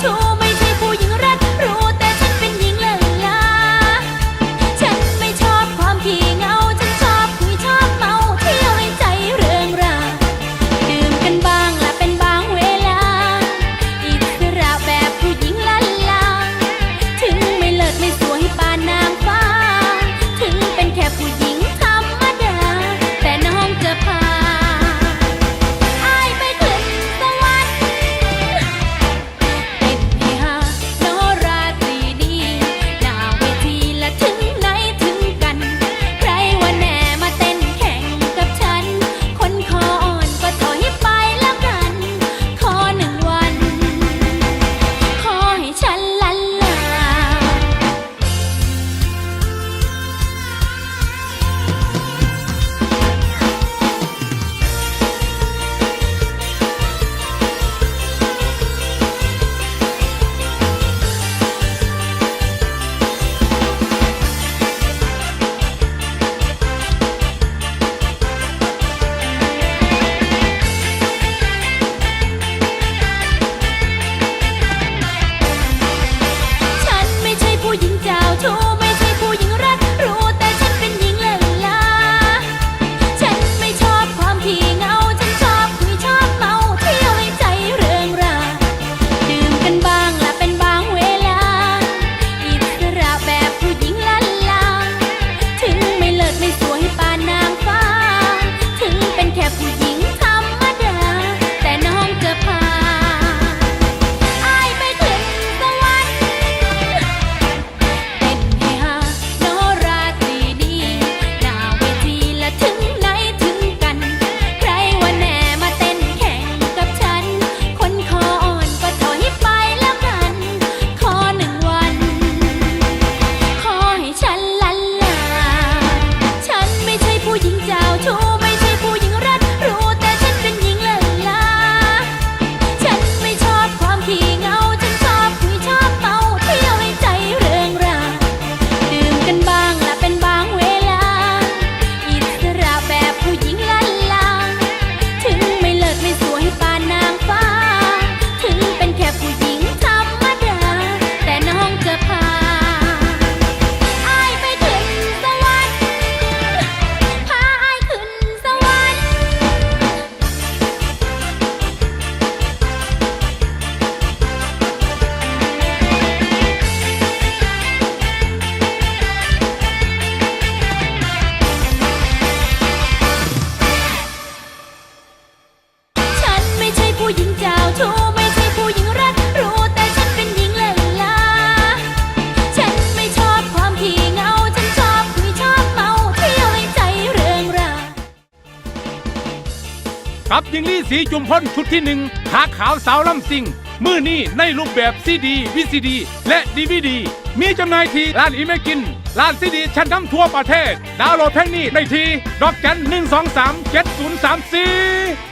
to ผู้หญิงเจ้าชู้ไม่ใช่ผู้หญิงรักรู้ แต่ฉันเป็นหญิงเล่ลาฉันไม่ชอบความขี้เงา ฉันชอบคุยชอบเมาเที่ยวในใจเรื่องราวครับยิงลี่สีจุมพลชุดที่หนึ่งขาขาวสาวลำซิงมือนี้ในรูปแบบซีดีวีซีดี และดีวีดี มีจำหน่ายที่ร้านอีเมกิน ร้านซีดีชั้นนำทั่วประเทศ ดาวน์โหลดเพลงนี้ได้ที่ดอกจันหนึ่งสองสามเจ็ดศูนย์สามสี่